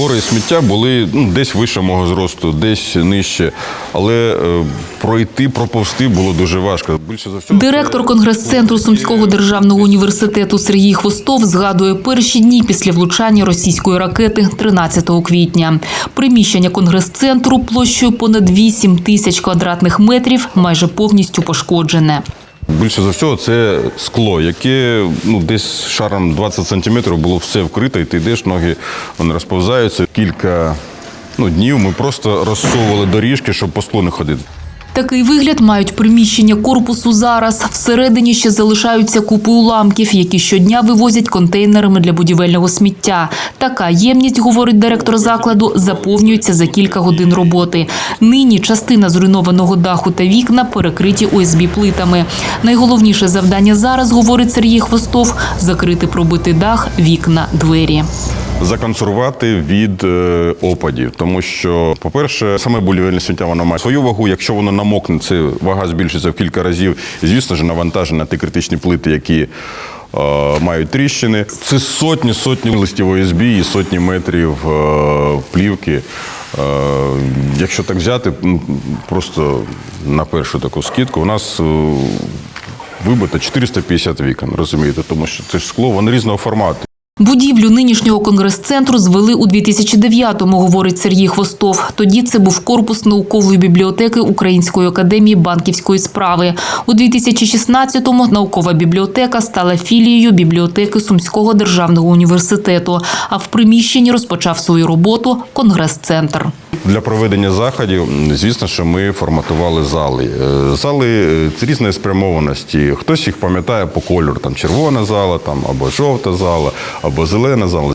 гори сміття були ну, десь вище мого зросту, десь нижче. Але е, пройти, проповсти було дуже важко. Більше за все, Директор конгрес-центру Сумського державного університету Сергій Хвостов згадує перші дні після влучання російської ракети 13 квітня. Приміщення конгрес-центру площею понад 8 тисяч квадратних метрів майже повністю пошкоджене. Більше за всього це скло, яке ну, десь шаром 20 сантиметрів було все вкрите, і ти йдеш, ноги вони розповзаються. Кілька ну, днів ми просто розсовували доріжки, щоб по склу не ходити. Такий вигляд мають приміщення корпусу зараз. Всередині ще залишаються купи уламків, які щодня вивозять контейнерами для будівельного сміття. Така ємність, говорить директор закладу, заповнюється за кілька годин роботи. Нині частина зруйнованого даху та вікна перекриті ОСБ плитами. Найголовніше завдання зараз, говорить Сергій Хвостов, закрити пробитий дах, вікна, двері. Законсервувати від е, опадів, тому що, по-перше, саме будівельне сміття воно має свою вагу. Якщо воно намокне, це вага збільшиться в кілька разів. Звісно ж, навантаження на ті критичні плити, які е, мають тріщини. Це сотні сотні листів ОСБ і сотні метрів е, плівки. Якщо так взяти, просто на першу таку скидку, у нас вибито 450 вікон, розумієте, тому що це ж скло, воно різного формату. Будівлю нинішнього конгрес-центру звели у 2009-му, говорить Сергій Хвостов. Тоді це був корпус наукової бібліотеки Української академії банківської справи. У 2016-му наукова бібліотека стала філією бібліотеки Сумського державного університету. А в приміщенні розпочав свою роботу конгрес-центр. Для проведення заходів, звісно, що ми форматували зали. Е, Зали е, різної спрямованості. Хтось їх пам'ятає по кольору, там червона зала, там або жовта зала, або зелена зала.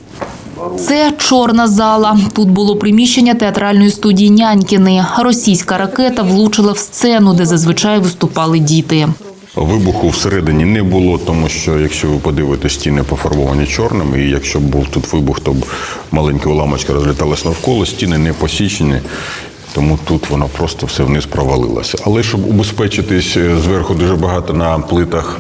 Це чорна зала. Тут було приміщення театральної студії Нянькіни. Російська ракета влучила в сцену, де зазвичай виступали діти. Вибуху всередині не було, тому що якщо ви подивитесь, стіни пофарбовані чорним, і якщо б був тут вибух, то б маленька уламочка розліталась навколо, стіни не посічені. Тому тут воно просто все вниз провалилося. Але щоб убезпечитись е, зверху дуже багато на плитах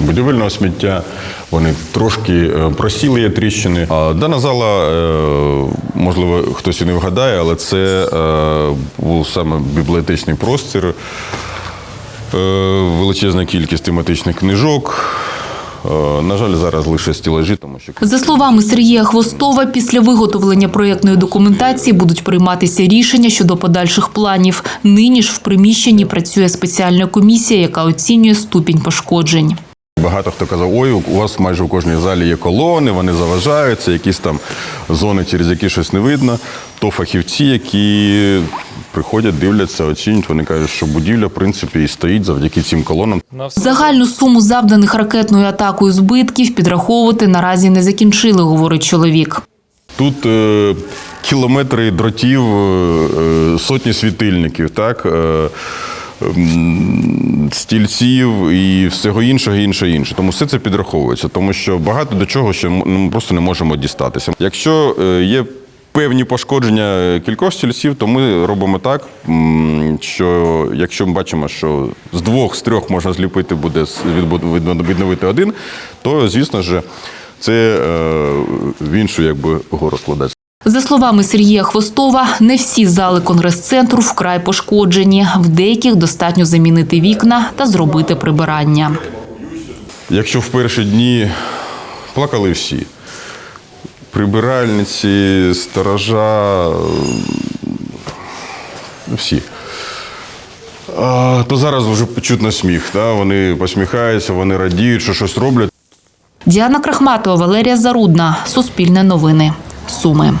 будівельного сміття, вони трошки е, просіли є тріщини. Дана зала, е, можливо, хтось і не вгадає, але це був саме бібліотечний простір. Е, величезна кількість тематичних книжок. Е, На жаль, зараз лише стілажі, тому що За словами Сергія Хвостова, після виготовлення проєктної документації будуть прийматися рішення щодо подальших планів. Нині ж в приміщенні працює спеціальна комісія, яка оцінює ступінь пошкоджень. багато хто казав, ой, у вас майже у кожній залі є колони, вони заважаються, якісь там зони, через які щось не видно. То фахівці, які приходять, дивляться, оцінюють, вони кажуть, що будівля, в принципі, і стоїть завдяки цим колонам. Загальну суму завданих ракетною атакою збитків підраховувати наразі не закінчили, говорить чоловік. Тут е, кілометри дротів, е, е, сотні світильників, так, е, стільців і всього іншого, інше, інше. Тому все це підраховується, тому що багато до чого ще ми просто не можемо дістатися. Якщо е, є певні пошкодження кількох стільців, то ми робимо так, що якщо ми бачимо, що з двох, з трьох можна зліпити буде відновити один, то звісно ж це е, в іншу якби гору складається. За словами Сергія Хвостова, не всі зали конгрес-центру вкрай пошкоджені. В деяких достатньо замінити вікна та зробити прибирання. Якщо в перші дні плакали всі, прибиральниці, сторожа, всі. А, то зараз вже почутно сміх. Да? Вони посміхаються, вони радіють, що щось роблять. Діана Крахматова, Валерія Зарудна. Суспільне новини. Суми.